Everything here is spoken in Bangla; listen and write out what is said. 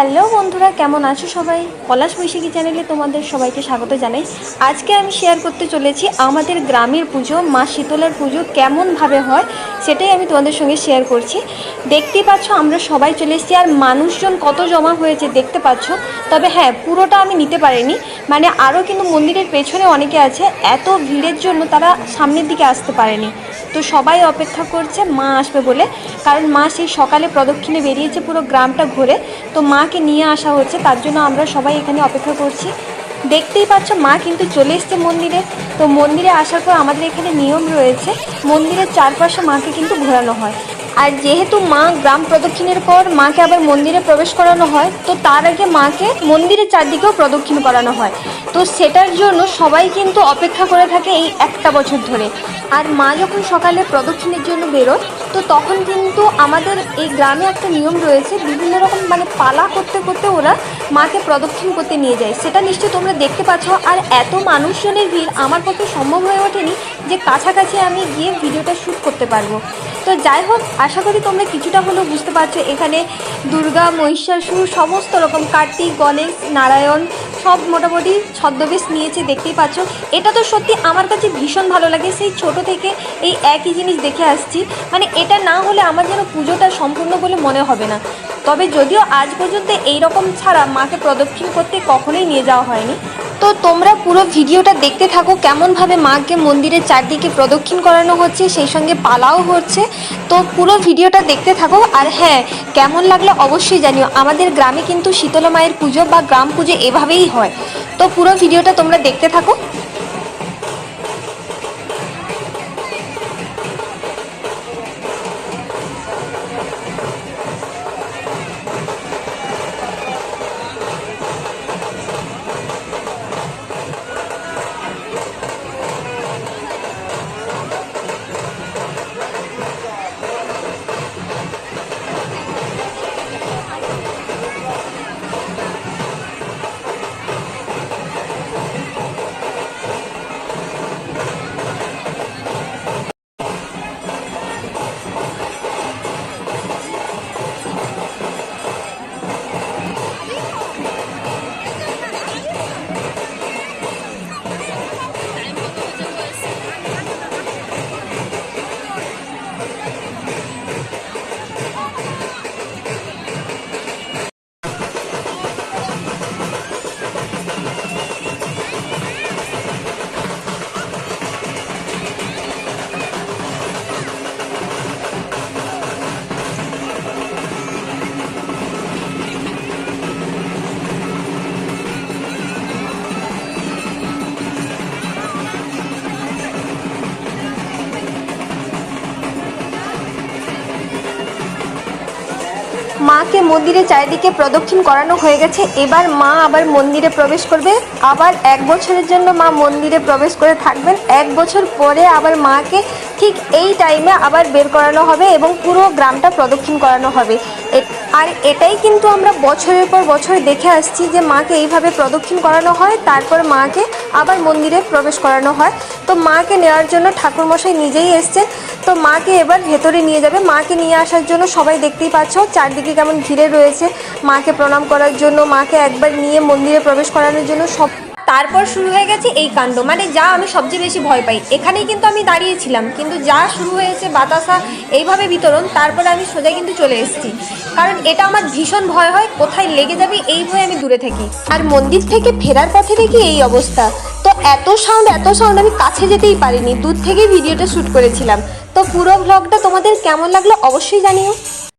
হ্যালো বন্ধুরা, কেমন আছো সবাই? পলাশ বৈশাখী চ্যানেলে তোমাদের সবাইকে স্বাগত জানাই। আজকে আমি শেয়ার করতে চলেছি আমাদের গ্রামের পুজো, মা শীতলার পুজো কেমনভাবে হয় সেটাই আমি তোমাদের সঙ্গে শেয়ার করছি। দেখতেই পাচ্ছ, আমরা সবাই চলে এসেছি আর মানুষজন কত জমা হয়েছে দেখতে পাচ্ছ। তবে হ্যাঁ পুরোটা আমি নিতে পারিনি। মানে আরও কিন্তু মন্দিরের পেছনে অনেকে আছে, এত ভিড়ের জন্য তারা সামনের দিকে আসতে পারেনি। তো সবাই অপেক্ষা করছে, মা আসবে বলে। কারণ মা সেই সকালে প্রদক্ষিণে বেরিয়েছে পুরো গ্রামটা ঘুরে। তো মাকে নিয়ে আসা হচ্ছে, তার জন্য আমরা সবাই এখানে অপেক্ষা করছি। দেখতেই পাচ্ছ, মা কিন্তু চলে এসছে মন্দিরে। তো মন্দিরে আসার পর আমাদের এখানে নিয়ম রয়েছে, মন্দিরের চারপাশে মাকে কিন্তু ঘোরানো হয়। আর যেহেতু মা গ্রাম প্রদক্ষিণের পর মাকে আবার মন্দিরে প্রবেশ করানো হয়, তো তার আগে মাকে মন্দিরের চারদিকেও প্রদক্ষিণ করানো হয়। তো সেটার জন্য সবাই কিন্তু অপেক্ষা করে থাকে এই একটা বছর ধরে। আর মা যখন সকালে প্রদক্ষিণের জন্য বেরোয়, তো তখন কিন্তু আমাদের এই গ্রামে একটা নিয়ম রয়েছে, বিভিন্ন রকম মানে পালা করতে করতে ওরা মাকে প্রদক্ষিণ করতে নিয়ে যায়। সেটা নিশ্চয়ই তোমরা দেখতে পাচ্ছ। আর এত মানুষজনের ভিড় আমার পক্ষে সম্ভব হয়ে ওঠেনি যে কাছাকাছি আমি গিয়ে ভিডিওটা শ্যুট করতে পারব। তো যাই হোক, আশা করি তোমরা কিছুটা হলেও বুঝতে পারছ, এখানে দুর্গা, মহিষাসুর, সমস্ত রকম কার্তিক, গণেশ, নারায়ণ, সব মোটামুটি ছদ্মবেশ নিয়েছে, দেখতেই পাচ্ছ। এটা তো সত্যি আমার কাছে ভীষণ ভালো লাগে, সেই ছোট থেকে এই একই জিনিস দেখে আসছি। মানে এটা না হলে আমার যেন পুজোটা সম্পূর্ণ বলে মনে হবে না। তবে যদিও আজ পর্যন্ত এই রকম ছাড়া মাকে প্রদক্ষিণ করতে কখনোই নিয়ে যাওয়া হয়নি। তো তোমরা পুরো ভিডিওটা দেখতে থাকো কেমনভাবে মাকে মন্দিরের চারদিকে প্রদক্ষিণ করানো হচ্ছে, সেই সঙ্গে পালাও হচ্ছে। তো পুরো ভিডিওটা দেখতে থাকো আর হ্যাঁ কেমন লাগল অবশ্যই জানিও। আমাদের গ্রামে কিন্তু শীতলা মায়ের পুজো বা গ্রাম পুজো এভাবেই হয়। তো পুরো ভিডিওটা তোমরা দেখতে থাকো। মাকে মন্দিরে চারিদিকে প্রদক্ষিণ করানো হয়ে গেছে। এবার মা আবার মন্দিরে প্রবেশ করবে। আবার এক বছরের জন্য মা মন্দিরে প্রবেশ করে থাকবেন। এক বছর পরে আবার মাকে ঠিক এই টাইমে আবার বের করানো হবে এবং পুরো গ্রামটা প্রদক্ষিণ করানো হবে। আর এটাই কিন্তু আমরা বছরের পর বছর দেখে আসছি যে মাকে এইভাবে প্রদক্ষিণ করানো হয়, তারপর মাকে আবার মন্দিরে প্রবেশ করানো হয়। তো মাকে নেওয়ার জন্য ঠাকুরমশাই নিজেই এসছেন। তো মাকে এবার ভেতরে নিয়ে যাবে। মাকে নিয়ে আসার জন্য সবাই দেখতেই পাচ্ছ, চারদিকে কেমন ঘিরে রয়েছে। মাকে প্রণাম করার জন্য, মাকে একবার নিয়ে মন্দিরে প্রবেশ করানোর জন্য সব তারপর শুরু হয়ে গেছে এই কাণ্ড। মানে যা আমি সবচেয়ে বেশি ভয় পাই। এখানেই কিন্তু আমি দাঁড়িয়েছিলাম। কিন্তু যা শুরু হয়েছে, বাতাসা এইভাবে বিতরণ, তারপরে আমি সোজা কিন্তু চলে এসেছি। কারণ এটা আমার ভীষণ ভয় হয়, কোথায় লেগে যাবে এই ভয়ে আমি দূরে থাকি। আর মন্দির থেকে ফেরার পথে দেখি এই অবস্থা। তো এত সাউন্ড এত সাউন্ড আমি কাছে যেতেই পারিনি। দূর থেকেই ভিডিওটা শ্যুট করেছিলাম। তো পুরো ভ্লগটা তোমাদের কেমন লাগল অবশ্যই জানিও।